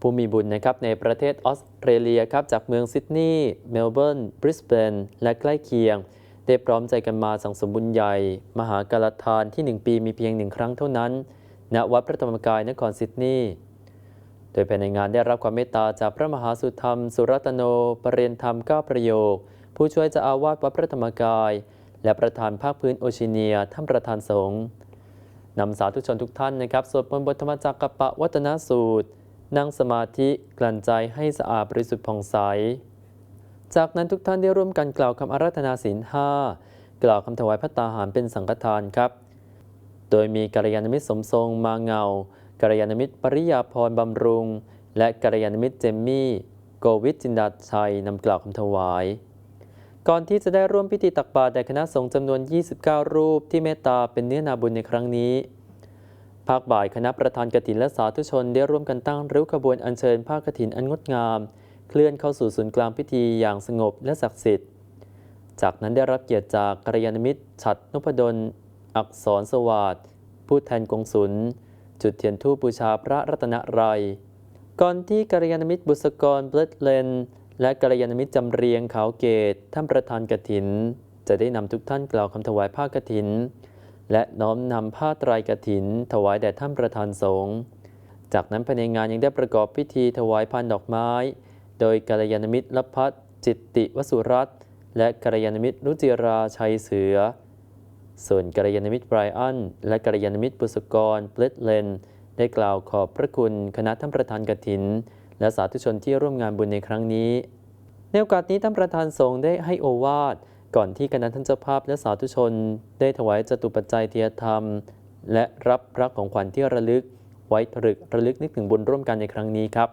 ผู้มีบุญนะครับในประเทศออสเตรเลียครับจากเมืองซิดนีย์เมลเบิร์นบริสเบนและใกล้เคียง ได้พร้อมใจกันมาสังสมบุญใหญ่ มหากาลทานที่ 1 ปีมีเพียงหนึ่งครั้งเท่านั้น ณวัดพระธรรมกายนครซิดนีย์โดยภายในงานได้รับความเมตตาจากพระมหาสุธรรม สุรัตโนปรเรียนธรรมก้าประโยค ผู้ช่วยเจ้าอาวาสวัดพระธรรมกาย และประธานภาคพื้นโอชิเนียท่านประธานสงฆ์นำสาธุชนทุกท่านนะครับสวดมนต์บทธรรมจักรกัปปะวัตนสูตร นั่งสมาธิกลั่นใจให้สะอาดบริสุทธิ์ผ่องใส จากนั้นทุกท่านได้ร่วมกันกล่าวคำอาราธนาศีลห้ากล่าวคำถวายพระตาหารเป็นสังฆทานครับ โดยมีกัลยาณมิตรสมทรงมาเงากัลยาณมิตรปริยาพรบำรุง และกัลยาณมิตรเจมมี่ โกวิทจินดาชัยนำกล่าวคำถวาย ก่อนที่จะได้ร่วมพิธีตักบาตรแด่คณะสงฆ์จำนวน 29 รูปที่เมตตาเป็นเนื้อนาบุญในครั้งนี้ ภาคบ่ายคณะประธานกฐินและสาธุชนได้ร่วมกันตั้งริ้วขบวนอัญเชิญผ้ากฐินอันงดงาม เคลื่อนเข้าสู่ศูนย์กลางพิธีอย่างสงบและศักดิ์สิทธิ์ จากนั้นได้รับเกียรติจากกัลยาณมิตร ฉัดนพดล อักษรสวัสดิ์ผู้แทนกงสุลจุดเทียนทูปบูชาพระรัตนรัย ก่อนที่กัลยาณมิตรบุษกรเบลดเลน และกัลยาณมิตรจำเรียงขาวเกตท่านประธานกฐิน จะได้นำทุกท่านกล่าวคำถวายผ้ากฐิน และน้อมนำผ้าไตรกฐิน ถวายแด่ท่านประธานสงฆ์จากนั้นภายในงานยังได้ประกอบพิธีถวายพานดอกไม้ โดยกัลยาณมิตรลพัฒจิตติวสุรัตน์และกัลยาณมิตรรุจิราชัยเสือ ส่วนกัลยาณมิตรไบรอัน และกัลยาณมิตรบุษกรเบลดเลน ได้กล่าวขอบพระคุณคณะท่านประธานกฐิน และสาธุชนที่ร่วมงานบุญในครั้งนี้ ในโอกาสนี้ท่านประธานสงฆ์ได้ให้โอวาท ก่อนที่คณะท่านเจ้าภาพและสาธุชน ได้ถวายจตุปัจจัยเทียธรรม และรับพระของขวัญที่ระลึก ไว้ตรึกระลึกนึกถึงบุญร่วมกันในครั้งนี้ครับ